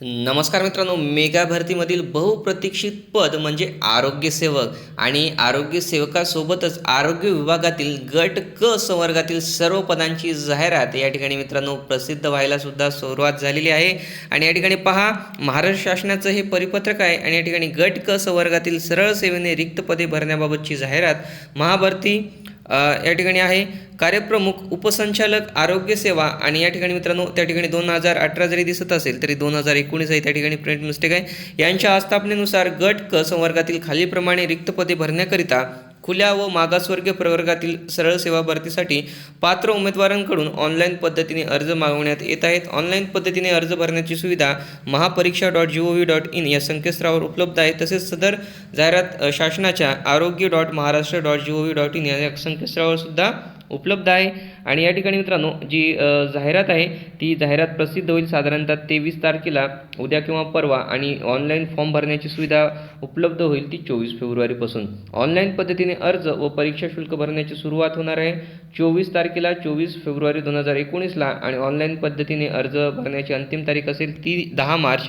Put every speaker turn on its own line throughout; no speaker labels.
नमस्कार मित्रांनो मेगा भरतीमधील बहुप्रतीक्षित पद म्हणजे आरोग्यसेवक आणि आरोग्यसेवकासोबतच आरोग्य विभागातील गट क संवर्गातील सर्व पदांची जाहिरात या ठिकाणी मित्रांनो प्रसिद्ध व्हायला सुद्धा सुरुवात झालेली आहे. आणि या ठिकाणी पहा महाराष्ट्र शासनाचं हे परिपत्रक आहे आणि या ठिकाणी गट क संवर्गातील सरळ सेवेने रिक्त पदे भरण्याबाबतची जाहिरात महाभरती या ठिकाणी आहे. कार्यप्रमुख उपसंचालक आरोग्य सेवा आणि या ठिकाणी मित्रांनो त्या ठिकाणी दोन हजार अठरा जरी दिसत असेल तरी दोन हजार एकोणीस आहे. त्या ठिकाणी प्रिंट मिस्टेक आहे. यांच्या आस्थापनेनुसार गट क संवर्गातील खालीलप्रमाणे रिक्त पदे भरण्याकरिता खुल्या व मागासवर्गीय प्रवर्गातील सरळ सेवा भरतीसाठी पात्र उमेदवारांकडून ऑनलाईन पद्धतीने अर्ज मागवण्यात येत आहेत. ऑनलाईन पद्धतीने अर्ज भरण्याची सुविधा Mahapariksha dot G O V dot in या संकेतस्थळावर उपलब्ध आहे. तसेच सदर जाहिरात शासनाच्या Arogya dot Maharashtra dot G O V dot in या संकेतस्थळावर सुद्धा उपलब्ध आहे. आणि या ठिकाणी मित्रांनो जी जाहिरात आहे ती जाहिरात प्रसिद्ध होईल साधारणतः तेवीस तारखेला उद्या किंवा परवा आणि ऑनलाईन फॉर्म भरण्याची सुविधा उपलब्ध होईल ती चोवीस फेब्रुवारीपासून. ऑनलाईन पद्धतीने अर्ज व परीक्षा शुल्क भरण्याची सुरुवात होणार आहे. चोवीस तारखेला चोवीस फेब्रुवारी दोन हजार एकोणीसला आणि ऑनलाईन पद्धतीने अर्ज भरण्याची अंतिम तारीख असेल ती दहा मार्च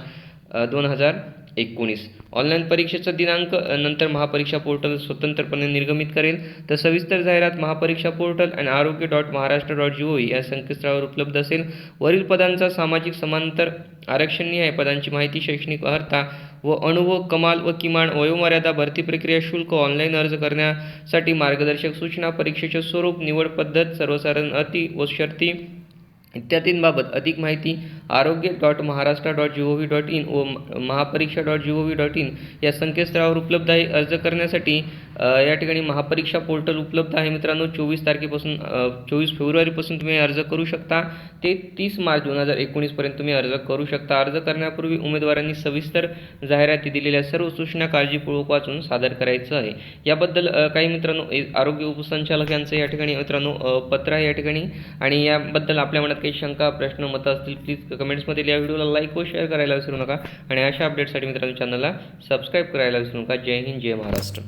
दोन हजार एकोणीस. ऑनलाईन परीक्षेचा दिनांक नंतर महापरीक्षा पोर्टल स्वतंत्रपणे निर्गमित करेल. तर सविस्तर जाहिरात महापरीक्षा पोर्टल आणि Arogya dot Maharashtra dot G O या संकेतस्थळावर उपलब्ध असेल. वरील पदांचा सामाजिक समांतर आरक्षणीय पदांची माहिती शैक्षणिक अर्हता व अनुभव कमाल व किमान वयोमर्यादा भरती प्रक्रिया शुल्क ऑनलाईन अर्ज करण्यासाठी मार्गदर्शक सूचना परीक्षेचे स्वरूप निवड पद्धत सर्वसाधारण अटी व शर्ती इत्यादींबाबत अधिक माहिती Arogya dot Maharashtra dot G O V dot in व Mahapariksha dot G O V dot in या संकेतस्थळावर उपलब्ध आहे. अर्ज करण्यासाठी या ठिकाणी महापरीक्षा पोर्टल उपलब्ध आहे मित्रांनो. चोवीस तारखेपासून चोवीस फेब्रुवारीपासून तुम्ही अर्ज करू शकता. ते तीस मार्च दोन हजार एकोणीसपर्यंत तुम्ही अर्ज करू शकता. अर्ज करण्यापूर्वी उमेदवारांनी सविस्तर जाहिराती दिलेल्या सर्व सूचना काळजीपूर्वक वाचून सादर करायचं आहे. याबद्दल काही मित्रांनो ए- आरोग्य उपसंचालक यांचं या ठिकाणी मित्रांनो पत्र आहे या ठिकाणी. आणि याबद्दल आपल्या मनात काही शंका प्रश्न मतं असतील प्लीज कमेंट्समध्ये या व्हिडिओला लाईक व शेअर करायला विसरू नका. आणि अशा अपडेटसाठी मित्रांनो चॅनलला सबस्क्राईब करायला विसरू नका. जय हिंद जय महाराष्ट्र.